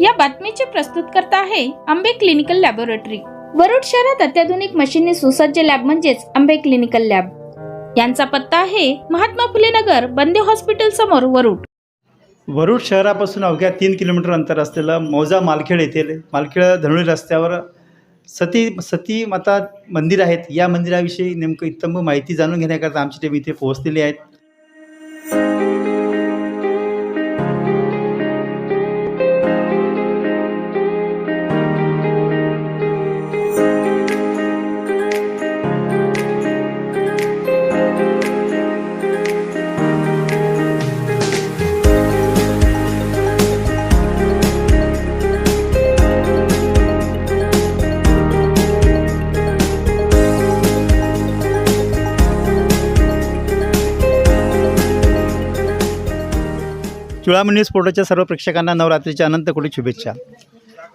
या बातमीचे प्रस्तुतकर्ता आहे आंबे क्लिनिकल लॅबोरेटरी. वरुड शहरात अत्याधुनिक मशीनने सुसज्ज लॅब म्हणजेच आंबे क्लिनिकल लॅब. यांचा पत्ता आहे महात्मा फुले नगर बंदे हॉस्पिटल समोर वरुड. वरुड शहरापासून अवघ्या तीन किलोमीटर अंतर असलेलं मौजा मालखेड येथील मालखेड धनुळी रस्त्यावर सती सती माता मंदिर आहेत. या मंदिराविषयी नेमकं इतंब माहिती जाणून घेण्याकरता आमची टीम इथे पोहोचलेली आहेत चुळामणी स्फोटाच्या सर्व प्रेक्षकांना नवरात्रीच्या अनंत कोटी शुभेच्छा.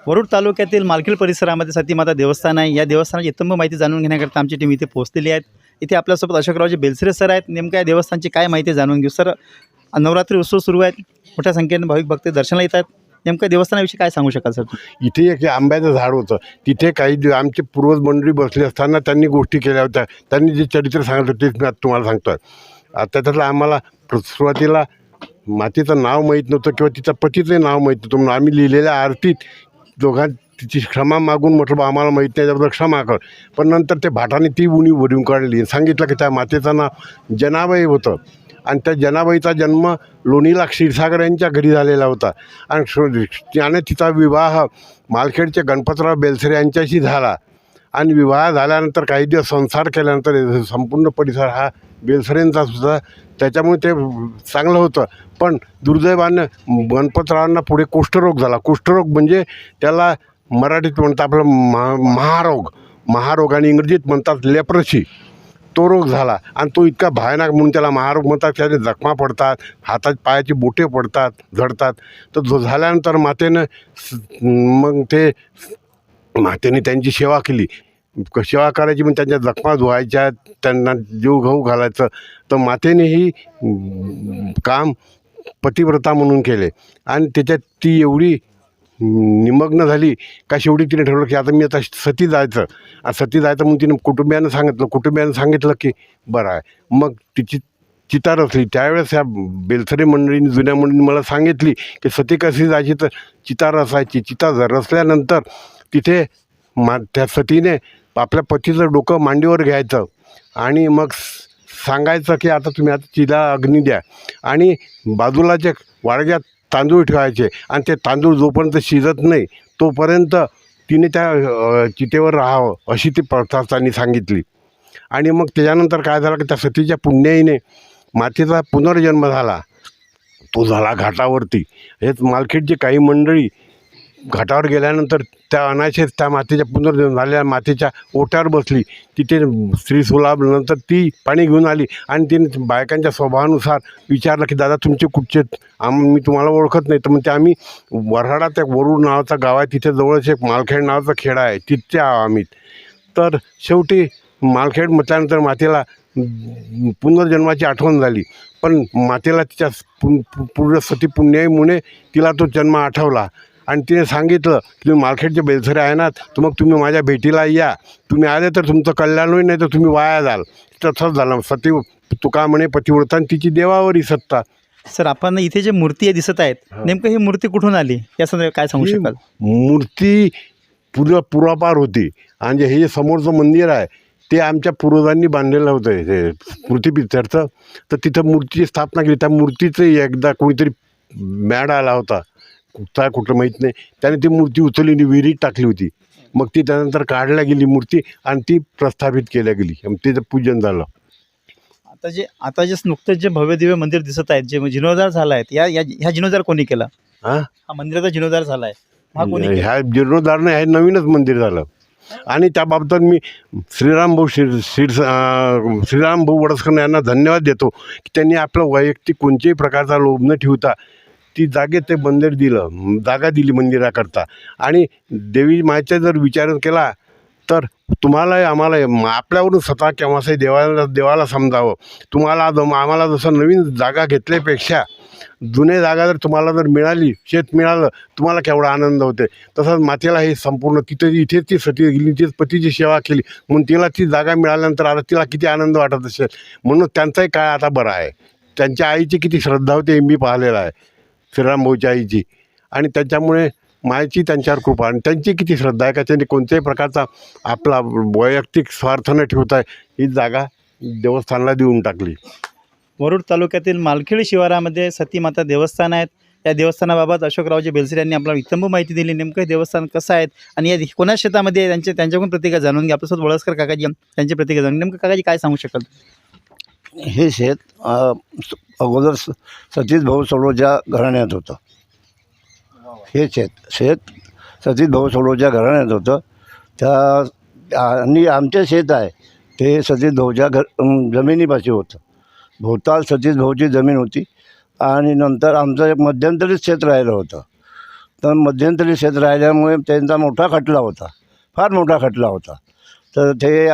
वरुड तालुक्यातील मालखेड परिसरामध्ये सतीमाता देवस्थान आहे. या देवस्थानाची इतंब माहिती जाणून घेण्याकरता आमची टीम इथे पोहोचलेली आहेत इथे आपल्यासोबत अशोकरावजी बेलसरे सर आहेत. नेमक्या या देवस्थानची काय माहिती जाणून घेऊ? सर नवरात्री उत्सव सुरू आहेत. मोठ्या संख्येने भाविक भक्त दर्शनाला येतात. नेमक्या देवस्थानाविषयी काय सांगू शकाल सर? इथे एक आंब्याचं झाड होतं. तिथे काही दिव- आमचे पूर्वज मंडळी बसले असताना त्यांनी गोष्टी केल्या होत्या. त्यांनी जे चरित्र सांगितलं तेच मी आता तुम्हाला सांगतो आता त्याच्यातलं आम्हाला सुरुवातीला मातेचं नाव माहीत नव्हतं किंवा तिचं पतीचं नाव माहीत नव्हतं. म्हणून आम्ही लिहिलेल्या आरतीत दोघां तिची क्षमा मागून म्हटलं बा आम्हाला माहीत नाही त्याबद्दल क्षमा कर. पण नंतर ते भाटाने ती उणी भरून काढली सांगितलं की त्या मातेचं नाव जनाबाई होतं. आणि त्या जनाबाईचा जन्म लोणीला क्षीरसागर यांच्या घरी झालेला होता. आणि त्याने तिचा विवाह मालखेडचे गणपतराव बेलसरे यांच्याशी झाला. आणि विवाह झाल्यानंतर काही दिवस संसार केल्यानंतर संपूर्ण परिसर हा बेलसरेंचा सुद्धा. त्याच्यामुळे ते चांगलं होतं. पण दुर्दैवानं गणपतरावांना पुढे कुष्ठरोग झाला. कुष्ठरोग म्हणजे त्याला मराठीत म्हणतात आपलं महा महारोग. महारोग आणि इंग्रजीत म्हणतात लेप्रसी. तो रोग झाला आणि तो इतका भयानक म्हणून त्याला महारोग म्हणतात. त्याने जखमा पडतात हातात पायाची बोटे पडतात झडतात. तर जो झाल्यानंतर मातेनं मग ते मातेने त्यांची सेवा केली. क- सेवा करायची मग त्यांच्या जखमा धुवायच्या त्यांना जीव घाऊ घालायचं. तर मातेनेही काम पतिव्रता म्हणून केले. आणि त्याच्यात ती एवढी निमग्न झाली का शेवटी तिने ठरवलं की आता मी आता सती जायचं. आणि सती जायचं म्हणून तिने कुटुंबियांना सांगितलं. कुटुंबियांना सांगितलं की बरं आहे. मग तिची चिता रचली. त्यावेळेस ह्या बेलसरे मंडळींनी जुन्या मंडळींनी मला सांगितली की सती कशी जायची तर चिता रसायची चिता रचल्यानंतर तिथे मा त्या सतीने आपल्या पतीचं डोकं मांडीवर घ्यायचं. आणि मग सांगायचं की आता तुम्ही आता तिला अग्नी द्या. आणि बाजूला जे वाडग्यात तांदूळ ठेवायचे आणि ते तांदूळ जोपर्यंत शिजत नाही तोपर्यंत तिने त्या चितेवर राहावं अशी ती प्रथा सांगितली. आणि मग त्याच्यानंतर काय झालं की त्या सतीच्या पुण्याईने मातेचा पुनर्जन्म झाला. तो झाला घाटावरती. हेच मालखेडची काही मंडळी घाटावर गेल्यानंतर त्या अनाशेच त्या मातेच्या पुनर्जन्म झालेल्या मातेच्या ओट्यावर बसली. तिथे स्त्री सुलाभ नंतर ती पाणी घेऊन आली आणि तिने बायकांच्या स्वभावानुसार विचारलं की दादा तुमचे कुठचे आम मी तुम्हाला ओळखत नाही. तर मग ते आम्ही वऱ्हाडा त्या वरुड नावाचा गाव आहे. तिथे जवळच एक मालखेड नावाचा खेडा आहे. तिथे आहो आम्ही. तर शेवटी मालखेड म्हटल्यानंतर मातेला पुनर्जन्माची आठवण झाली. पण मातेला तिच्या पु- पूर्ण सती पुण्याईमुळे तिला तो जन्म आठवला. आणि तिने सांगितलं की तुम्ही मालखेडचे बेलसरे आहे ना तर मग तुम्ही माझ्या भेटीला या. तुम्ही आले तर तुमचं कल्याण होईल नाही तर तुम्ही वाया जाल. तसंच झालं. सती तुका म्हणे पतिव्रता आणि तिची देवावरी सत्ता. सर आपण इथे जे मूर्ती दिसत आहेत. नेमकं ही मूर्ती कुठून आली? या संदर्भात काय सांगू शकाल? मूर्ती पुरा पुरापार होती. आणि जे हे जे समोरचं मंदिर आहे ते आमच्या पूर्वजांनी बांधलेलं होतं. हे मूर्तीपिक्चरचं तर तिथं मूर्तीची स्थापना केली. त्या मूर्तीचं एकदा कोणीतरी मॅड आला होता. काय कुठं माहीत नाही. त्याने ती मूर्ती उचलली आणि विहिरीत टाकली होती. मग ती त्यानंतर काढल्या गेली मूर्ती आणि ती प्रस्थापित केल्या गेली. तिचं पूजन झालं. आता जे आता जे नुकतंच जे भव्य दिव्य मंदिर दिसत आहेत जे जीर्णोद्धार झाला आहे या या ह्या जीर्णोद्धार कोणी केला? हां? हा मंदिराचा जीर्णोद्धार झाला आहे. हा? ह्या जीर्णोद्धारणं हे नवीनच मंदिर झालं. आणि त्या बाबतीत मी श्रीराम भाऊ शिर शिर श्रीराम भाऊ वडसकर यांना धन्यवाद देतो की त्यांनी आपलं वैयक्तिक कोणत्याही प्रकारचा लोभ न ठेवता ती जागेत ते मंदिर दिलं जागा दिली मंदिराकरता. आणि देवी मायचा जर विचार केला तर तुम्हालाही आम्हालाही आपल्यावरून स्वतः केव्हाही देवाला देवाला समजावं. तुम्हाला जम- आम्हाला जसं नवीन जागा घेतल्यापेक्षा जुने जागा जर तुम्हाला जर मिळाली शेत मिळालं तुम्हाला केवढा आनंद होते तसंच मातेला हे संपूर्ण तिथे इथेच ती सती गेली तिथेच पतीची सेवा केली म्हणून तिला ती जागा मिळाल्यानंतर आता तिला किती आनंद वाटत असेल. म्हणून त्यांचाही काळ आता बरा आहे. त्यांच्या आईची किती श्रद्धा होती हे मी पाहिलेलं आहे. श्रीराम आईची आणि त्याच्यामुळे मायची त्यांच्यावर कृपा आणि त्यांची किती श्रद्धा आहे का? त्यांनी कोणत्याही प्रकारचा आपला वैयक्तिक स्वार्थ न ठेवता ही जागा देवस्थानाला देऊन टाकली. वरुड तालुक्यातील मालखेड शिवारामध्ये सतीमाता देवस्थान आहेत. या देवस्थानाबाबत अशोकरावजी बेलसरे यांनी आपल्याला वितंब माहिती दिली. नेमकं हे देवस्थान कसं आहे आणि या कोणा शेतामध्ये त्यांचे त्यांच्याकडून प्रतिक्रिया जाणून घ्या. आपल्यासोबत वळसकर काकाजी त्यांची प्रतिक्रिया जाणून नेमकं काकाजी काय सांगू शकाल? हे शेत अगोदर स- सतीश भाऊ सडोच्या घराण्यात होतं. हे शेत शेत सतीश भाऊ सडोच्या घराण्यात होतं. त्या आणि आमचे शेत आहे ते सतीश भाऊच्या घर जमिनीपाशी होतं. भोवताल सतीश भाऊची जमीन होती आणि नंतर आमचं एक मध्यंतरी शेत राहिलं होतं. तर मध्यंतरी शेत राहिल्यामुळे त्यांचा मोठा खटला होता फार मोठा खटला होता. तर ते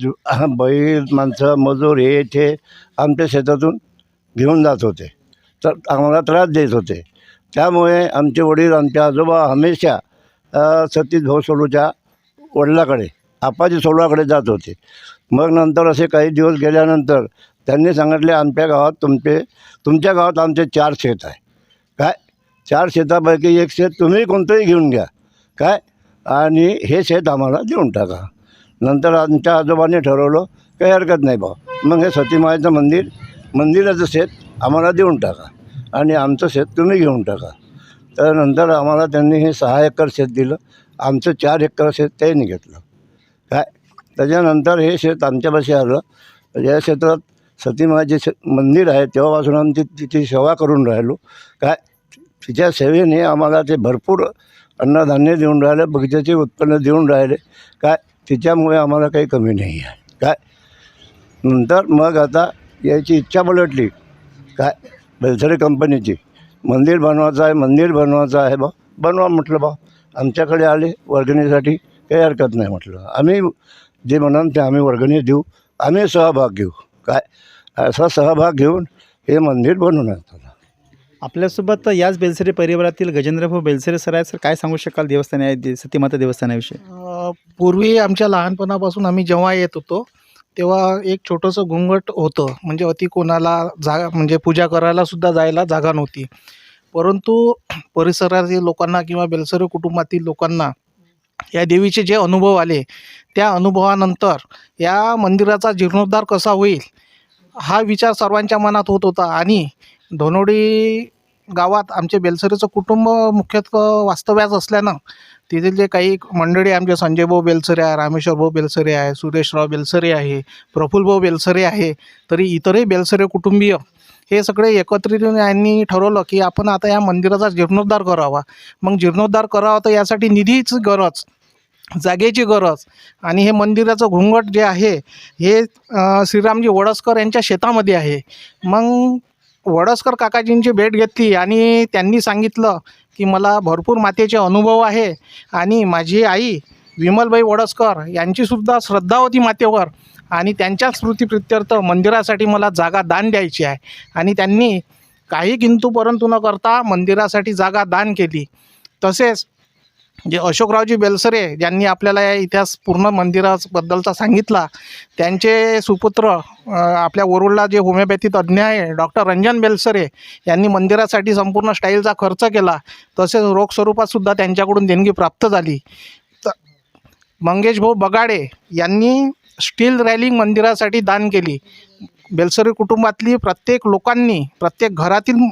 जु- बैल माणसं मजूर हे ते आमच्या शेतातून घेऊन जात होते. तर आम्हाला त्रास देत होते. त्यामुळे आमचे वडील आमचे आजोबा हमेशा सतीश भाऊ सोलूच्या वडिलाकडे आपाजी सोलूकडे जात होते. मग नंतर असे काही दिवस गेल्यानंतर त्यांनी सांगितले आमच्या गावात तुमचे तुमच्या गावात आमचे चार शेत आहे. काय? चार शेतापैकी एक शेत तुम्ही कोणतंही घेऊन घ्या. काय? आणि हे शेत आम्हाला देऊन टाका. नंतर आमच्या आजोबांनी ठरवलं काही हरकत नाही बा मग हे सतीमाईचं मंदिर मंदिराचं शेत आम्हाला देऊन टाका. आणि आमचं शेत तुम्ही घेऊन टाका. तर नंतर आम्हाला त्यांनी हे सहा एकर शेत दिलं. आमचं चार एकर शेत त्यांनी घेतलं. काय? त्याच्यानंतर हे शेत आमच्यापाशी आलं. या क्षेत्रात सतीमाचे शे मंदिर आहे तेव्हापासून आम्ही ती- तिची सेवा करून राहिलो. काय? तिच्या सेवेने आम्हाला ते भरपूर अन्नधान्य देऊन राहिले बगीचाचे उत्पन्न देऊन राहिले. काय? तिच्यामुळे आम्हाला काही कमी नाही आहे. काय? नंतर मग आता याची इच्छा पलटली. काय? बेलसरे कंपनीची. मंदिर बनवायचं आहे मंदिर बनवायचं आहे बा. बनवा म्हटलं बा. आमच्याकडे आले वर्गणीसाठी काही हरकत नाही म्हटलं. आम्ही जे म्हणाल ते आम्ही वर्गणी देऊ. आम्ही सहभाग घेऊ. काय? असा सहभाग घेऊन हे मंदिर बनवण्यात आलं. आपल्यासोबत याच बेलसरे परिवारातील गजेंद्रभाऊ बेलसरे सर आहेत. सर काय सांगू शकाल देवस्थान आहे सतीमाता देवस्थानाविषयी? पूर्वी आमच्या लहानपणापासून आम्ही जेव्हा येत होतो तेव्हा एक छोटंसं घुंगट होतं. म्हणजे अति कोणाला जागा म्हणजे पूजा करायला सुद्धा जायला जागा नव्हती. परंतु परिसरातील लोकांना किंवा बेलसरे कुटुंबातील लोकांना या देवीचे जे अनुभव आले त्या अनुभवानंतर या मंदिराचा जीर्णोद्धार कसा होईल हा विचार सर्वांच्या मनात होत होता. आणि धनोडी गावात आमचे बेलसरेचं कुटुंब मुख्यत्वे वास्तव्यास असल्यानं तिथील जे काही मंडळी आमचे संजय भाऊ बेलसरे आहे रामेश्वर भाऊ बेलसरे आहे सुरेशराव बेलसरे आहे प्रफुल्लभाऊ बेलसरे आहे तरी इतरही बेलसरे कुटुंबीय हे सगळे एकत्रित यांनी ठरवलं की आपण आता या मंदिराचा जीर्णोद्धार करावा. मग जीर्णोद्धार करावा तर यासाठी निधीच गरज जागेची गरज आणि हे मंदिराचं घुंगट जे आहे हे श्रीरामजी वडसकर यांच्या शेतामध्ये आहे. मग वडसकर काकाजींची भेट घेतली आणि त्यांनी सांगितलं की मला भरपूर मातेचे अनुभव आहे आणि माझी आई विमलबाई वडसकर यांचीसुद्धा श्रद्धा होती मातेवर आणि त्यांच्या स्मृतीप्रित्यर्थ मंदिरासाठी मला जागा दान द्यायची आहे. आणि त्यांनी काही किंतू परंतु न करता मंदिरासाठी जागा दान केली. तसेच जे अशोकरावजी बेलसरे ज्यांनी आपल्याला या इतिहास पूर्ण मंदिराबद्दलचा सांगितला त्यांचे सुपुत्र आपल्या वरुडला जे होमिओपॅथी तज्ज्ञ आहे डॉक्टर रंजन बेलसरे यांनी मंदिरासाठी संपूर्ण स्टाईलचा खर्च केला. तसेच रोख स्वरूपातसुद्धा त्यांच्याकडून देणगी प्राप्त झाली. तर मंगेश भाऊ बगाडे यांनी स्टील रॅलिंग मंदिरासाठी दान केली. बेलसरे कुटुंबातली प्रत्येक लोकांनी प्रत्येक घरातील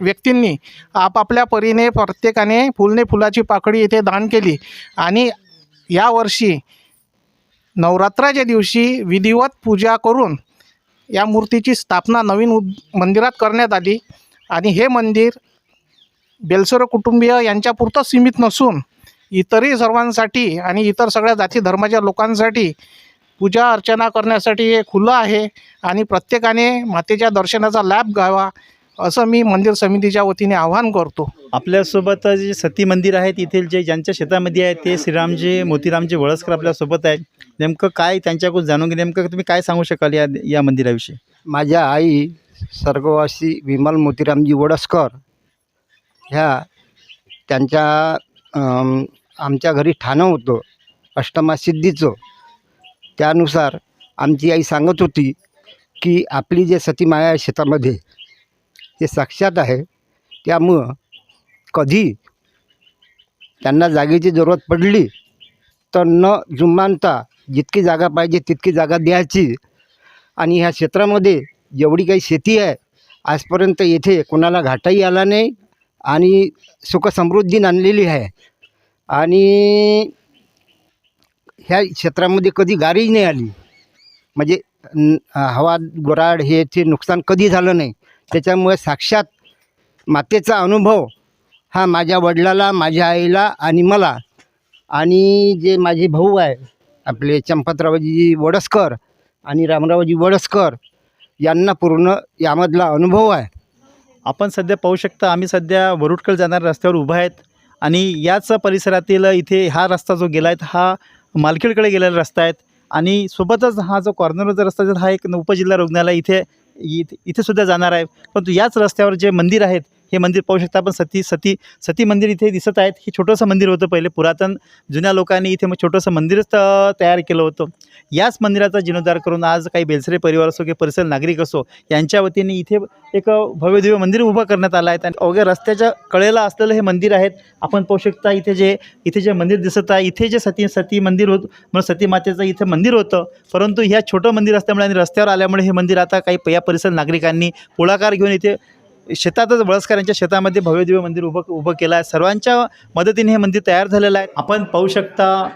व्यक्तींनी आपापल्या परीने प्रत्येकाने फुलने फुलाची पाकळी येथे दान केली. आणि यावर्षी नवरात्राच्या दिवशी विधिवत पूजा करून या मूर्तीची स्थापना नवीन उद मंदिरात करण्यात आली. आणि हे मंदिर बेलसर कुटुंबीय यांच्यापुरतं सीमित नसून इतरही सर्वांसाठी आणि इतर सगळ्या जाती धर्माच्या लोकांसाठी पूजा अर्चना करण्यासाठी हे खुलं आहे. आणि प्रत्येकाने मातेच्या दर्शनाचा लाभ घ्यावा. असं मी मंदिर समितीच्या वतीने आवाहन करतो. आपल्यासोबत जे सती मंदिर आहे तेथील जे ज्यांच्या शेतामध्ये आहे ते श्रीरामजी मोतीरामजी वळसकर आपल्यासोबत आहे नेमकं काय त्यांच्याकडून जाणून घे नेमकं तुम्ही काय सांगू शकाल या या मंदिराविषयी? माझ्या आई स्वर्गवासी विमल मोतीरामजी वडसकर ह्या त्यांच्या अम, आमच्या घरी ठाणं होतं अष्टमा सिद्धीचं त्यानुसार आमची आई सांगत होती की आपली जे सतीमाया आहे शेतामध्ये हे साक्षात आहे त्यामुळं कधी त्यांना जागेची जरूरत पडली तर न जुमानता जितकी जागा पाहिजे तितकी जागा द्यायची. आणि ह्या क्षेत्रामध्ये जेवढी काही शेती आहे आजपर्यंत येथे कोणाला घाटाही आला नाही आणि सुखसमृद्धी आणलेली आहे. आणि ह्या क्षेत्रामध्ये कधी गारीही नाही आली. म्हणजे हवा गोराड हे ते नुकसान कधी झालं नाही. त्याच्यामुळे साक्षात मातेचा अनुभव हा माझ्या वडिलाला माझ्या आईला आणि मला आणि जे माझे भाऊ आहे आपले चंपतरावजी वडसकर आणि रामरावजी वडसकर यांना पूर्ण यामधला अनुभव आहे. आपण सध्या पाहू शकता आम्ही सध्या वरुडकडे जाणाऱ्या रस्त्यावर उभा आहेत आणि याच परिसरातील इथे हा रस्ता जो गेला आहे हा मालखेडकडे गेलेला रस्ता आहे आणि सोबतच हा जो कॉर्नरचा रस्ता आहे, हा एक उपजिल्हा रुग्णालय इथे इथे इथे सुद्धा जाणार आहे. परंतु याच रस्त्यावर जे मंदिर आहेत हे मंदिर पाहू शकता. आपण सती सती सती मंदिर इथे दिसत आहेत. हे छोटंसं मंदिर होतं पहिले. पुरातन जुन्या लोकांनी इथे मग छोटंसं मंदिरच तयार केलं होतं. याच मंदिराचा जीर्णोद्धार करून आज काही बेलसरे परिवार असो किंवा परिसर नागरिक असो यांच्या वतीने इथे एक भव्यदिव्य मंदिर उभं करण्यात आलं आहे. आणि अवघ्या रस्त्याच्या कळेला असलेलं हे मंदिर आहेत. आपण पाहू शकता इथे जे इथे जे मंदिर दिसत आहे. इथे जे सती सती मंदिर होतं मग सती मातेचं इथे मंदिर होतं. परंतु ह्या छोटं मंदिर असल्यामुळे आणि रस्त्यावर आल्यामुळे हे मंदिर आता काही या परिसर नागरिकांनी पुढाकार घेऊन इथे शेतातच वळसकरांच्या शेतामध्ये शेतामध्ये भव्यदिव्य मंदिर उभं उभं केलं आहे. सर्वांच्या मदतीने हे मंदिर तयार झालेलं आहे. आपण पाहू शकता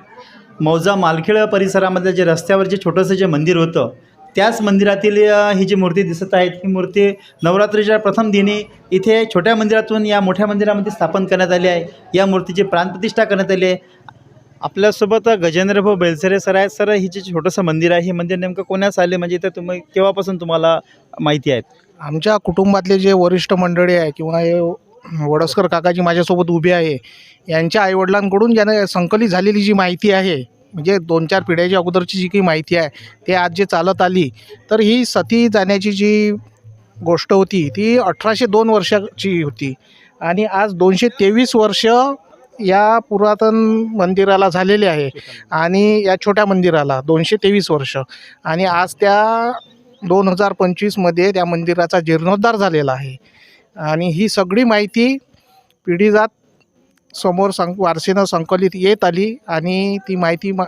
मौजा मालखेळ परिसरामध्ये जे रस्त्यावर जे छोटंसं जे मंदिर होतं त्याच मंदिरातील ही जी मूर्ती दिसत आहेत ही मूर्ती नवरात्रीच्या प्रथम दिनी इथे छोट्या मंदिरातून या मोठ्या मंदिरामध्ये स्थापन करण्यात आली आहे. या मूर्तीची प्राणप्रतिष्ठा करण्यात आली आहे. आपल्यासोबत गजेंद्रभाऊ बेलसरे सर आहेत. सर ही जे छोटंसं मंदिर आहे हे मंदिर नेमकं कोणास आले? म्हणजे इथं तुम्ही केव्हापासून तुम्हाला माहिती आहेत आमच्या कुटुंबातले जे वरिष्ठ मंडळी आहे किंवा हे वडसकर काकाजी माझ्यासोबत उभे आहे यांच्या आईवडिलांकडून ज्याने संकलित झालेली जी माहिती आहे म्हणजे दोन चार पिढ्याच्या अगोदरची जी काही माहिती आहे ते आज जे चालत आली तर ही सती जाण्याची जी गोष्ट होती ती अठराशे दोन वर्षाची होती. आणि आज दोनशे तेवीस वर्ष या पुरातन मंदिराला झालेले आहे आणि या छोट्या मंदिराला दोनशे तेवीस वर्ष. आणि आज त्या दोन हजार पंचवीसमध्ये त्या मंदिराचा जीर्णोद्धार झालेला आहे. आणि ही सगळी माहिती पिढीजात समोर सं वारसेनं संकलित येत आली आणि ती माहिती मा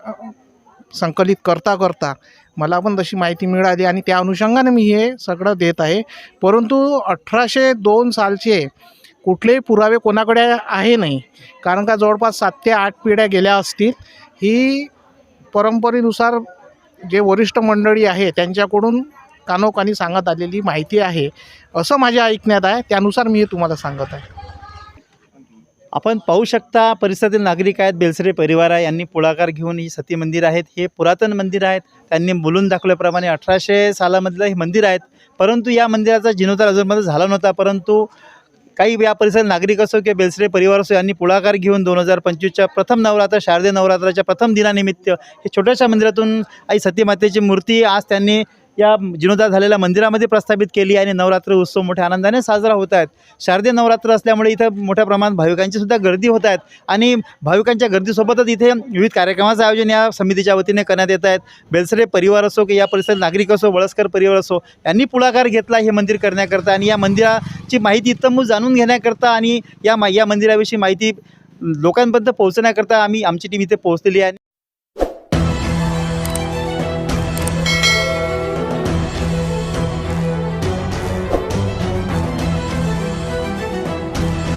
संकलित करता करता मला पण तशी माहिती मिळाली आणि त्या अनुषंगाने मी हे सगळं देत आहे. परंतु अठराशे दोन सालचे कुठलेही पुरावे कोणाकडे आहे नाही. कारण का जवळपास सात ते आठ पिढ्या गेल्या असतील. ही परंपरेनुसार जे वरिष्ठ मंडळी आहे त्यांच्याकडून कानोकानी सांगत आलेली माहिती आहे. असं माझ्या ऐकण्यात आहे. त्यानुसार मी हे तुम्हाला सांगत आहे. आपण पाहू शकता परिसरातील नागरिक आहेत बेलसरे परिवार आहे यांनी पुढाकार घेऊन ही सती मंदिर आहेत. हे पुरातन मंदिर आहेत. त्यांनी बोलून दाखवल्याप्रमाणे अठराशे सालामधलं हे मंदिर आहेत. परंतु या मंदिराचा जीर्णोद्धार अजूनमध्ये झाला नव्हता. परंतु काही या परिसर नागरिक असो किंवा बेलसरे परिवार असो यांनी पुढाकार घेऊन दोन हजार पंचवीसच्या प्रथम नवरात्र शारदीय नवरात्राच्या प्रथम दिनानिमित्त हे छोट्याशा मंदिरातून आई सती मातेची मूर्ती आज त्यांनी या जीर्णोद्धार झालेल्या मंदिरामध्ये प्रस्थापित केली आणि नवरात्र उत्सव मोठ्या आनंदाने साजरा होत आहेत. शारदीय नवरात्र असल्यामुळे इथं मोठ्या प्रमाणात भाविकांची सुद्धा गर्दी होत आहेत. आणि भाविकांच्या गर्दीसोबतच इथे विविध कार्यक्रमाचं आयोजन या समितीच्या वतीने करण्यात येत आहेत. बेलसरे परिवार असो की या परिसरात नागरिक असो वळस्कर परिवार असो यांनी पुढाकार घेतला हे मंदिर करण्याकरता आणि या मंदिराची माहिती इत्तम जाणून घेण्याकरता आणि या मा या मंदिराविषयी माहिती लोकांपर्यंत पोहोचण्याकरता आम्ही आमची टीम इथे पोहोचलेली आहे.